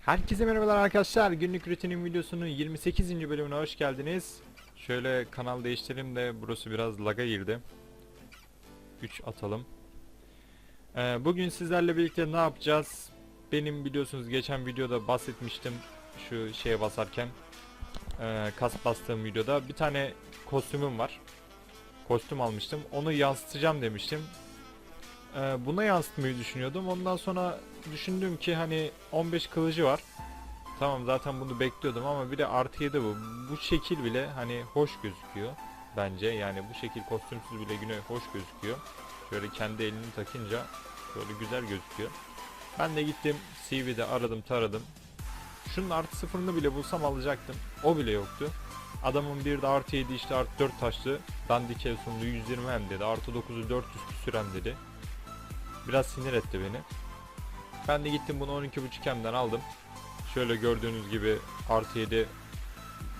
Herkese merhabalar arkadaşlar. Günlük rutinin videosunun 28. bölümüne hoş geldiniz. Şöyle kanal değiştirelim de burası biraz laga girdi. 3 atalım. Ee, bugün sizlerle birlikte ne yapacağız? Benim biliyorsunuz geçen videoda bahsetmiştim şu şeye basarken. Ee, kas bastığım videoda bir tane kostümüm var. Kostüm almıştım. Onu yansıtacağım demiştim. Ee, buna yansıtmayı düşünüyordum. Ondan sonra düşündüm ki hani 15 kılıcı var. Tamam zaten bunu bekliyordum ama bir de artı 7 bu. Bu şekil bile hani hoş gözüküyor bence. Yani bu şekil kostümsüz bile güne hoş gözüküyor. Şöyle kendi elini takınca böyle güzel gözüküyor. Ben de gittim CV'de aradım taradım. Şunun artı sıfırını bile bulsam alacaktım. O bile yoktu. Adamın bir de artı 7 işte artı 4 taşlı. Dandik el sundu 120 hem dedi. Artı 9'u 400 küsür dedi. Biraz sinir etti beni. Ben de gittim bunu 12.5 hemden aldım. Şöyle gördüğünüz gibi artı 7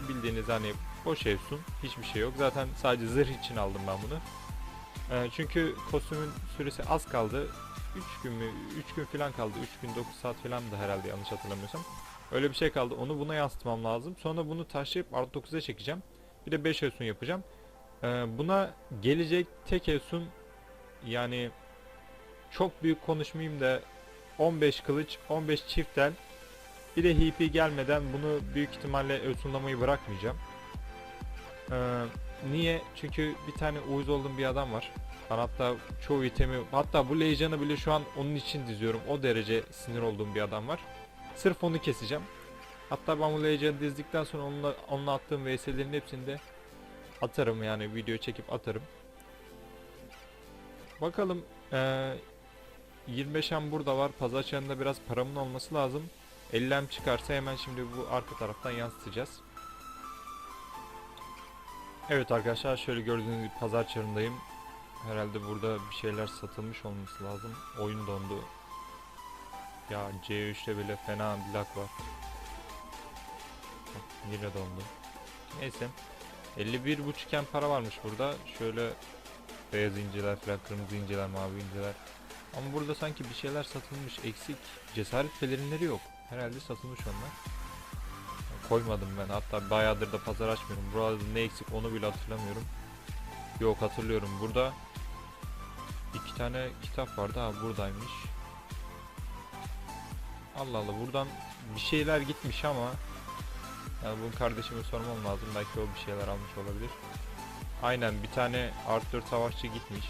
bildiğiniz hani boş evsun. Hiçbir şey yok. Zaten sadece zırh için aldım ben bunu. Ee, çünkü kostümün süresi az kaldı. 3 gün mü? 3 gün falan kaldı. 3 gün 9 saat falan da herhalde yanlış hatırlamıyorsam. Öyle bir şey kaldı. Onu buna yansıtmam lazım. Sonra bunu taşıyıp artı 9'a çekeceğim. Bir de 5 evsun yapacağım. Ee, buna gelecek tek evsun yani çok büyük konuşmayayım da 15 kılıç, 15 çift el. Bir de HP gelmeden bunu büyük ihtimalle ölçümlemeyi bırakmayacağım. Ee, niye? Çünkü bir tane uyuz olduğum bir adam var. Ben hatta çoğu itemi, hatta bu Legion'ı bile şu an onun için diziyorum. O derece sinir olduğum bir adam var. Sırf onu keseceğim. Hatta ben bu Legion'ı dizdikten sonra onunla, onunla attığım VS'lerin hepsini de atarım yani video çekip atarım. Bakalım ee, 25'em burada var. Pazarçılarında biraz paramın olması lazım. 50'em çıkarsa hemen şimdi bu arka taraftan yansıtacağız. Evet arkadaşlar şöyle gördüğünüz gibi pazar çarındayım. Herhalde burada bir şeyler satılmış olması lazım. Oyun dondu. Ya C3'te bile fena bir lag var. Yine dondu. Neyse. 51 buçukken para varmış burada. Şöyle beyaz inciler falan, kırmızı inciler, mavi inciler. Ama burada sanki bir şeyler satılmış eksik. Cesaret pelerinleri yok. Herhalde satılmış onlar. Koymadım ben hatta bayağıdır da pazar açmıyorum. Burada ne eksik onu bile hatırlamıyorum. Yok hatırlıyorum burada iki tane kitap vardı ha buradaymış. Allah Allah buradan bir şeyler gitmiş ama yani bunu kardeşime sormam lazım belki o bir şeyler almış olabilir. Aynen bir tane Art 4 savaşçı gitmiş.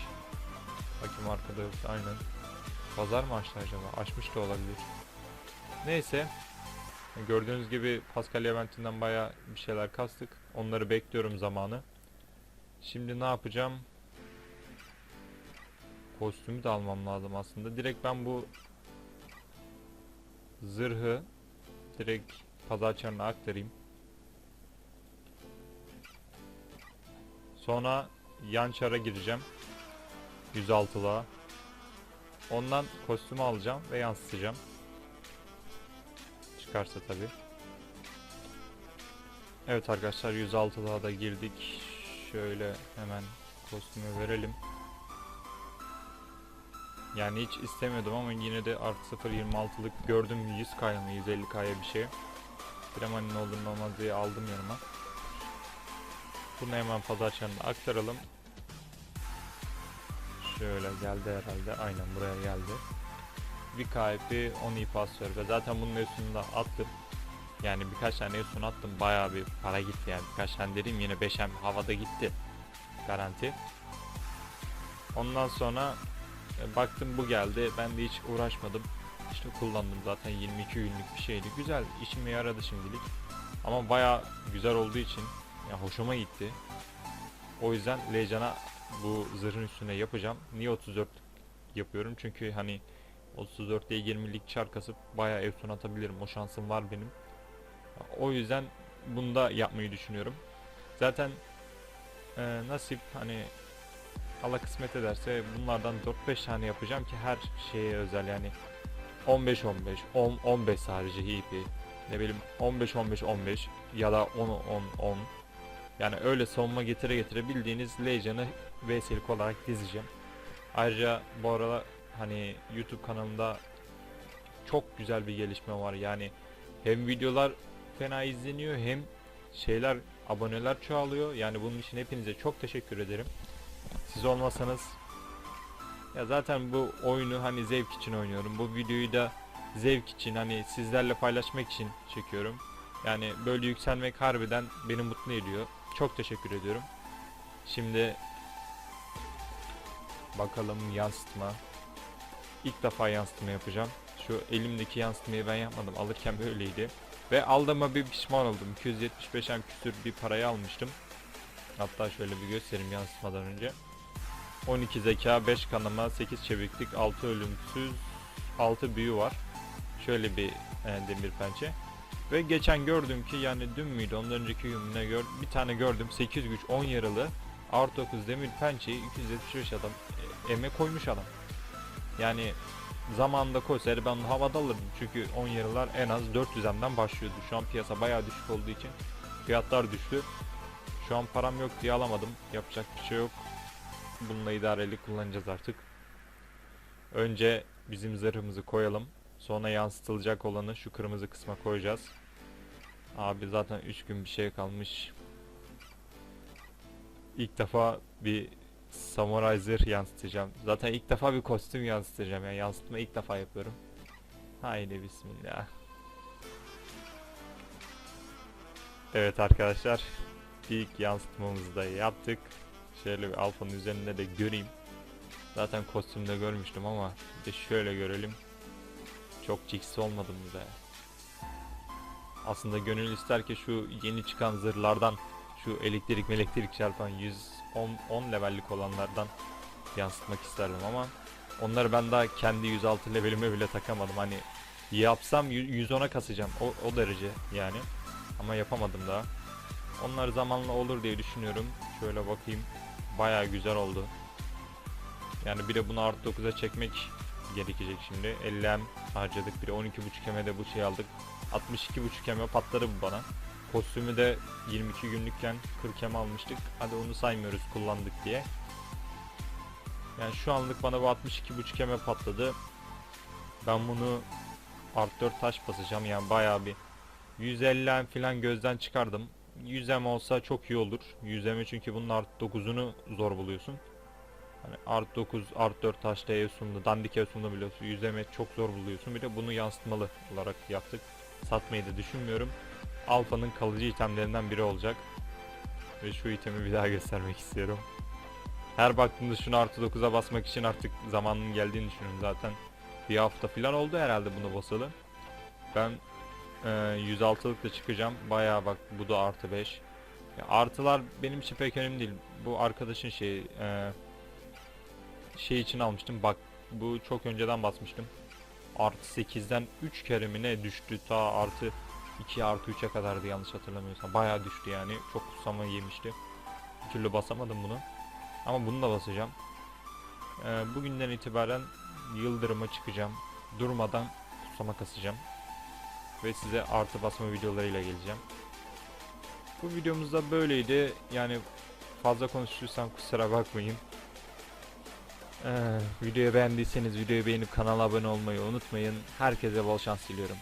Arkada yoksa aynen. Pazar mı açtı acaba? Açmış da olabilir. Neyse. Gördüğünüz gibi Pascal eventinden baya bir şeyler kastık. Onları bekliyorum zamanı. Şimdi ne yapacağım? Kostümü de almam lazım aslında. Direkt ben bu zırhı direkt pazar çarına aktarayım. Sonra yan çara gireceğim. 106'la. Ondan kostümü alacağım ve yansıtacağım. Çıkarsa tabi. Evet arkadaşlar 106'la da girdik. Şöyle hemen kostümü verelim. Yani hiç istemiyordum ama yine de artı 0.26'lık gördüm 100K'ya mı 150K'ya bir şey. Bilemenin olduğunu olmaz diye aldım yanıma. Bunu hemen pazar çarına aktaralım. Şöyle geldi herhalde. Aynen buraya geldi. Bir KP 10 iyi pasör ve zaten bunun üstünde attım. Yani birkaç tane üstüne attım. Bayağı bir para gitti yani. Birkaç tane dedim yine 5 hem havada gitti. Garanti. Ondan sonra e, baktım bu geldi. Ben de hiç uğraşmadım. İşte kullandım zaten 22 günlük bir şeydi. Güzel işime yaradı şimdilik. Ama bayağı güzel olduğu için ya hoşuma gitti. O yüzden Legion'a bu zırhın üstüne yapacağım. Niye 34 yapıyorum? Çünkü hani 34'te 20'lik çar kasıp bayağı Efsun atabilirim. O şansım var benim. O yüzden bunu da yapmayı düşünüyorum. Zaten e, nasip hani Allah kısmet ederse bunlardan 4-5 tane yapacağım ki her şeye özel yani 15 15 10 15 sadece HP ne bileyim 15 15 15 ya da 10 10 10 yani öyle savunma getire getire bildiğiniz Legion'ı VS'lik olarak dizeceğim. Ayrıca bu aralar hani YouTube kanalımda çok güzel bir gelişme var. Yani hem videolar fena izleniyor hem şeyler aboneler çoğalıyor. Yani bunun için hepinize çok teşekkür ederim. Siz olmasanız ya zaten bu oyunu hani zevk için oynuyorum. Bu videoyu da zevk için hani sizlerle paylaşmak için çekiyorum. Yani böyle yükselmek harbiden beni mutlu ediyor. Çok teşekkür ediyorum. Şimdi bakalım yansıtma. İlk defa yansıtma yapacağım. Şu elimdeki yansıtmayı ben yapmadım. Alırken böyleydi. Ve aldığıma bir pişman oldum. 275 en küsür bir parayı almıştım. Hatta şöyle bir göstereyim yansıtmadan önce. 12 zeka, 5 kanama, 8 çeviklik, 6 ölümsüz, 6 büyü var. Şöyle bir e, demir pençe. Ve geçen gördüm ki yani dün müydü ondan önceki gün gör bir tane gördüm 8 güç 10 yaralı artı 9 demir pençeyi 275 adam e, emek koymuş adam. Yani zamanında koysaydı ben havada alırdım çünkü 10 yaralar en az 400'den başlıyordu. Şu an piyasa bayağı düşük olduğu için fiyatlar düştü. Şu an param yok diye alamadım. Yapacak bir şey yok. Bununla idareli kullanacağız artık. Önce bizim zırhımızı koyalım. Sonra yansıtılacak olanı şu kırmızı kısma koyacağız. Abi zaten 3 gün bir şey kalmış. İlk defa bir samuray zırh yansıtacağım. Zaten ilk defa bir kostüm yansıtacağım. Yani yansıtma ilk defa yapıyorum. Haydi bismillah. Evet arkadaşlar. ilk yansıtmamızı da yaptık. Şöyle bir alfanın üzerinde de göreyim. Zaten kostümde görmüştüm ama bir şöyle görelim. Çok cix olmadı mı be? Aslında gönül ister ki şu yeni çıkan zırhlardan şu elektrik elektrik çarpan 110 10 levellik olanlardan yansıtmak isterdim ama onları ben daha kendi 106 levelime bile takamadım. Hani yapsam yü- 110'a kasacağım o, o derece yani. Ama yapamadım daha. Onlar zamanla olur diye düşünüyorum. Şöyle bakayım. Bayağı güzel oldu. Yani bir de bunu artı 9'a çekmek gerekecek şimdi. 50M harcadık. Bir de 12.5 M'de bu şey aldık. 62.5 M patladı bu bana. Kostümü de 22 günlükken 40 M almıştık. Hadi onu saymıyoruz kullandık diye. Yani şu anlık bana bu 62.5 M patladı. Ben bunu art 4 taş basacağım. Yani bayağı bir 150 M falan gözden çıkardım. 100 M olsa çok iyi olur. 100 M çünkü bunun art 9'unu zor buluyorsun. Hani art 9, art 4 taşta Eosum'da, dandik Eosum'da biliyorsun. Yüzleme çok zor buluyorsun. Bir de bunu yansıtmalı olarak yaptık. Satmayı da düşünmüyorum. Alfa'nın kalıcı itemlerinden biri olacak. Ve şu itemi bir daha göstermek istiyorum. Her baktığımda şunu artı 9'a basmak için artık zamanın geldiğini düşünüyorum zaten. Bir hafta falan oldu herhalde bunu basalı. Ben e, 106'lıkla çıkacağım. Bayağı bak bu da artı 5. Ya artılar benim için pek önemli değil. Bu arkadaşın şeyi e, şey için almıştım. Bak bu çok önceden basmıştım. Artı 8'den 3 kere mi ne düştü ta artı 2 artı 3'e kadardı yanlış hatırlamıyorsam. Bayağı düştü yani. Çok kutsama yemişti. Bir türlü basamadım bunu. Ama bunu da basacağım. Ee, bugünden itibaren yıldırıma çıkacağım. Durmadan kutsama kasacağım. Ve size artı basma videolarıyla geleceğim. Bu videomuz da böyleydi. Yani fazla konuştuysam kusura bakmayın. Ee, videoyu beğendiyseniz videoyu beğenip kanala abone olmayı unutmayın. Herkese bol şans diliyorum.